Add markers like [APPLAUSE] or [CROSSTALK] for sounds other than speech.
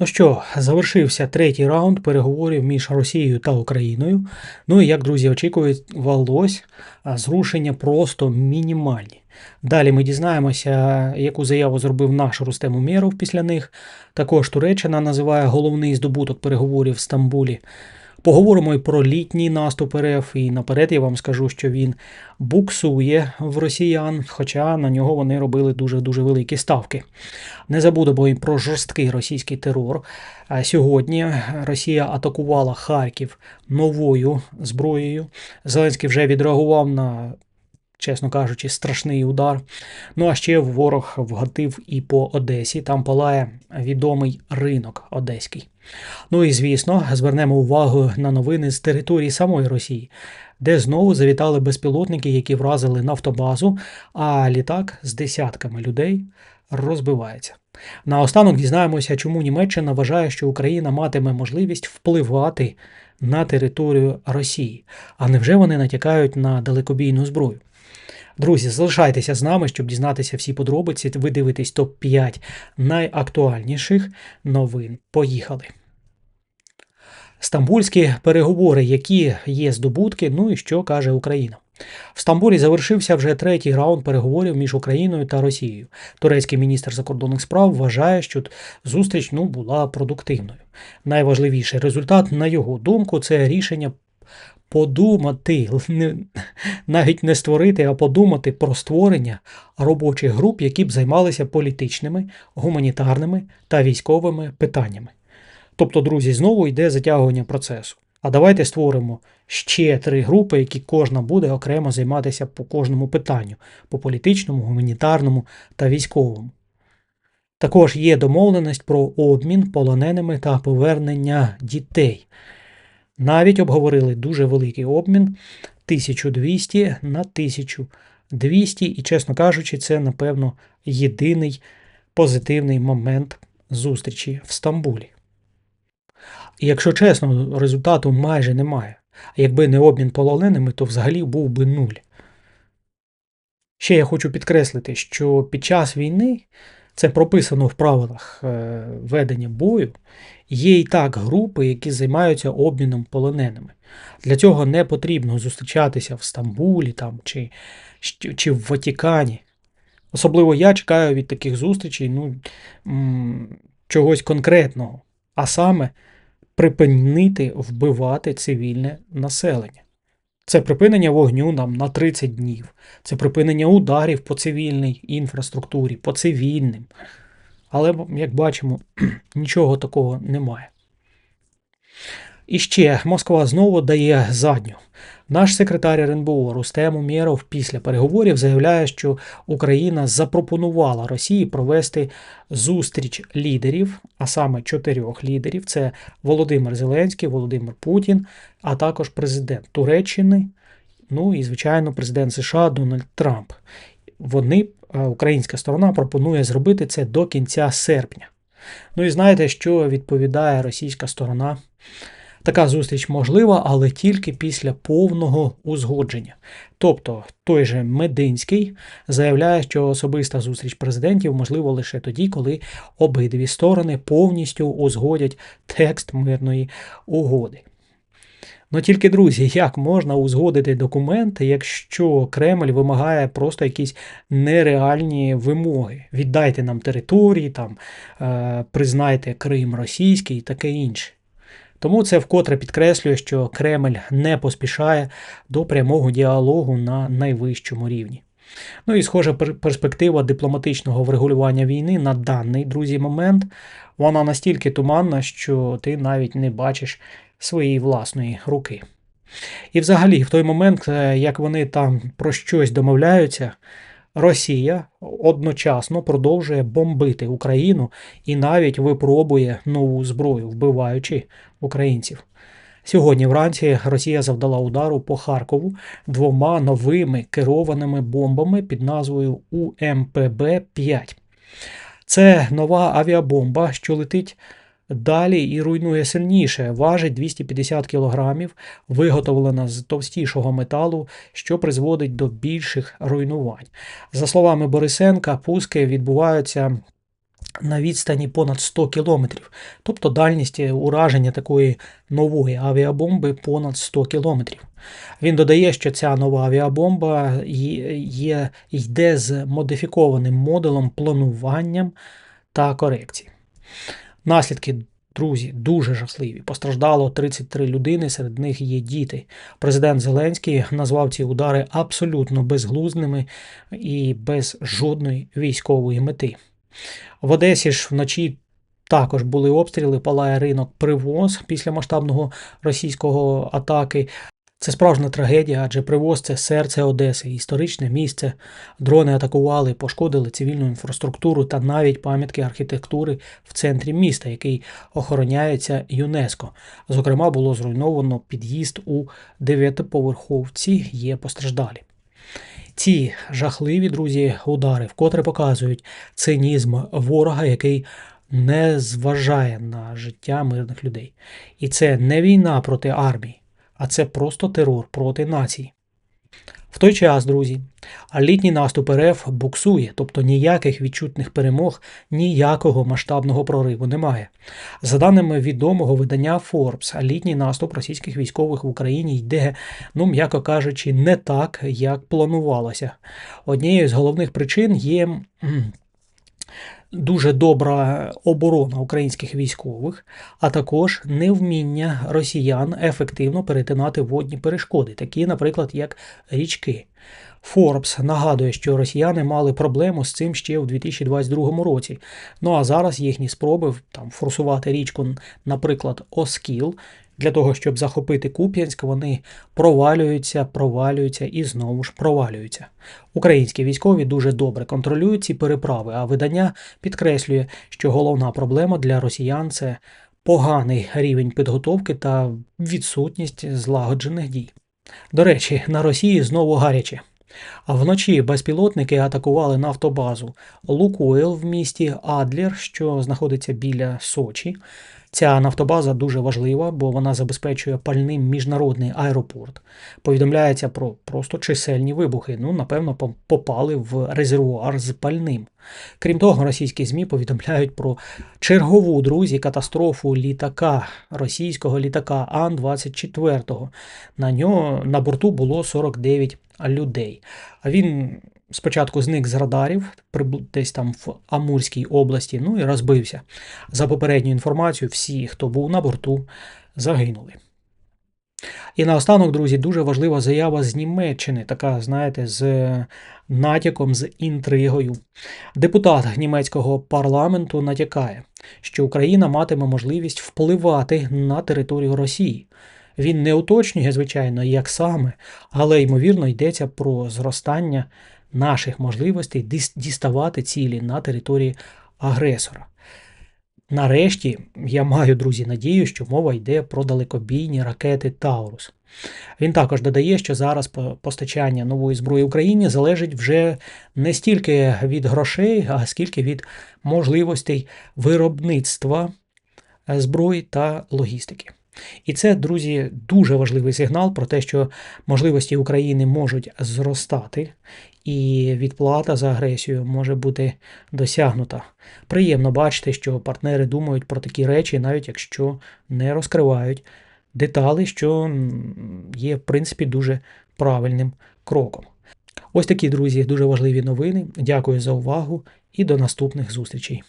Ну що, завершився третій раунд переговорів між Росією та Україною. Ну і як друзі очікувалось, зрушення просто мінімальні. Далі ми дізнаємося, яку заяву зробив наш Рустем Умєров після них. Також Туреччина називає головний здобуток переговорів в Стамбулі. Поговоримо і про літній наступ РФ, і наперед я вам скажу, що він буксує в росіян, хоча на нього вони робили дуже-дуже великі ставки. Не забудемо і про жорсткий російський терор. Сьогодні Росія атакувала Харків новою зброєю. Зеленський вже відреагував на, чесно кажучи, страшний удар. Ну а ще ворог вгатив і по Одесі. Там палає відомий ринок одеський. Ну і звісно, звернемо увагу на новини з території самої Росії, де знову завітали безпілотники, які вразили нафтобазу, а літак з десятками людей розбивається. Наостанок дізнаємося, чому Німеччина вважає, що Україна матиме можливість впливати на територію Росії. А невже вони натякають на далекобійну зброю? Друзі, залишайтеся з нами, щоб дізнатися всі подробиці. Ви дивитесь топ-5 найактуальніших новин. Поїхали. Стамбульські переговори, які є здобутки, ну і що каже Україна. В Стамбулі завершився вже третій раунд переговорів між Україною та Росією. Турецький міністр закордонних справ вважає, що зустріч ну, була продуктивною. Найважливіший результат, на його думку, це рішення подумати, навіть не створити, а подумати про створення робочих груп, які б займалися політичними, гуманітарними та військовими питаннями. Тобто, друзі, знову йде затягування процесу. А давайте створимо ще три групи, які кожна буде окремо займатися по кожному питанню: по політичному, гуманітарному та військовому. Також є домовленість про обмін полоненими та повернення дітей. Навіть обговорили дуже великий обмін 1200 на 1200, і, чесно кажучи, це, напевно, єдиний позитивний момент зустрічі в Стамбулі. І якщо чесно, результату майже немає. А якби не обмін полоненими, то взагалі був би нуль. Ще я хочу підкреслити, що під час війни це прописано в правилах е, ведення бою. Є і так групи, які займаються обміном полоненими. Для цього не потрібно зустрічатися в Стамбулі там, чи, чи в Ватикані. Особливо я чекаю від таких зустрічей ну, чогось конкретного, а саме припинити вбивати цивільне населення. Це припинення вогню нам на 30 днів, це припинення ударів по цивільній інфраструктурі, по цивільним. Але, як бачимо, [CLEARS THROAT] нічого такого немає. І ще Москва знову дає задню. Наш секретар РНБО Рустем Умєров після переговорів заявляє, що Україна запропонувала Росії провести зустріч лідерів, а саме чотирьох лідерів: це Володимир Зеленський, Володимир Путін, а також президент Туреччини, ну і, звичайно, президент США Дональд Трамп. Вони, українська сторона, пропонує зробити це до кінця серпня. Ну і знаєте, що відповідає російська сторона? Така зустріч можлива, але тільки після повного узгодження. Тобто той же Мединський заявляє, що особиста зустріч президентів можлива лише тоді, коли обидві сторони повністю узгодять текст мирної угоди. Ну тільки, друзі, як можна узгодити документи, якщо Кремль вимагає просто якісь нереальні вимоги? Віддайте нам території, там, е, признайте Крим російський і таке інше. Тому це вкотре підкреслює, що Кремль не поспішає до прямого діалогу на найвищому рівні. Ну і схожа перспектива дипломатичного врегулювання війни на даний друзі момент, вона настільки туманна, що ти навіть не бачиш своєї власної руки. І взагалі, в той момент, е, як вони там про щось домовляються, Росія одночасно продовжує бомбити Україну і навіть випробує нову зброю, вбиваючи українців. Сьогодні вранці Росія завдала удару по Харкову двома новими керованими бомбами під назвою УМПБ-5. Це нова авіабомба, що летить Далі і руйнує сильніше, важить 250 кг, виготовлена з товстішого металу, що призводить до більших руйнувань. За словами Борисенка, пуски відбуваються на відстані понад 100 кілометрів. Тобто дальність ураження такої нової авіабомби понад 100 кілометрів. Він додає, що ця нова авіабомба є, йде з модифікованим модулем плануванням та корекції. Наслідки, друзі, дуже жахливі. Постраждало 33 людини, серед них є діти. Президент Зеленський назвав ці удари абсолютно безглузними і без жодної військової мети. В Одесі ж вночі також були обстріли, палає ринок привоз після масштабного російського атаки. Це справжня трагедія, адже привоз це серце Одеси, історичне місце. Дрони атакували, пошкодили цивільну інфраструктуру та навіть пам'ятки архітектури в центрі міста, який охороняється ЮНЕСКО. Зокрема, було зруйновано під'їзд у дев'ятиповерховці, є постраждалі. Ці жахливі друзі удари вкотре показують цинізм ворога, який не зважає на життя мирних людей. І це не війна проти армії, а це просто терор проти нації. В той час, друзі, літній наступ РФ буксує, тобто ніяких відчутних перемог, ніякого масштабного прориву немає. За даними відомого видання Forbes, літній наступ російських військових в Україні йде, ну м'яко кажучи, не так, як планувалося. Однією з головних причин є дуже добра оборона українських військових, а також невміння росіян ефективно перетинати водні перешкоди, такі, наприклад, як річки. Forbes нагадує, що росіяни мали проблему з цим ще у 2022 році. Ну а зараз їхні спроби там форсувати річку, наприклад, Оскіл, для того, щоб захопити Куп'янськ, вони провалюються, провалюються і знову ж провалюються. Українські військові дуже добре контролюють ці переправи, а видання підкреслює, що головна проблема для росіян це поганий рівень підготовки та відсутність злагоджених дій. До речі, на Росії знову гаряче. А вночі безпілотники атакували нафтобазу Лукойл в місті Адлер, що знаходиться біля Сочі. Ця нафтобаза дуже важлива, бо вона забезпечує пальним міжнародний аеропорт. Повідомляється про просто чисельні вибухи. Ну, напевно, попали в резервуар з пальним. Крім того, російські ЗМІ повідомляють про чергову друзі катастрофу літака, російського літака Ан-24. На нього на борту було 49 людей. А він спочатку зник з радарів, десь там в Амурській області, ну і розбився. За попередньою інформацією, всі, хто був на борту, загинули. І наостанок, друзі, дуже важлива заява з Німеччини, така, знаєте, з натяком, з інтригою. Депутат німецького парламенту натякає, що Україна матиме можливість впливати на територію Росії. Він не уточнює, звичайно, як саме, але ймовірно йдеться про зростання наших можливостей діставати цілі на території агресора. Нарешті я маю, друзі, надію, що мова йде про далекобійні ракети Таурус. Він також додає, що зараз постачання нової зброї Україні залежить вже не стільки від грошей, а скільки від можливостей виробництва е, зброї та логістики. І це, друзі, дуже важливий сигнал про те, що можливості України можуть зростати, і відплата за агресію може бути досягнута. Приємно бачити, що партнери думають про такі речі, навіть якщо не розкривають деталі, що є, в принципі, дуже правильним кроком. Ось такі, друзі, дуже важливі новини. Дякую за увагу і до наступних зустрічей.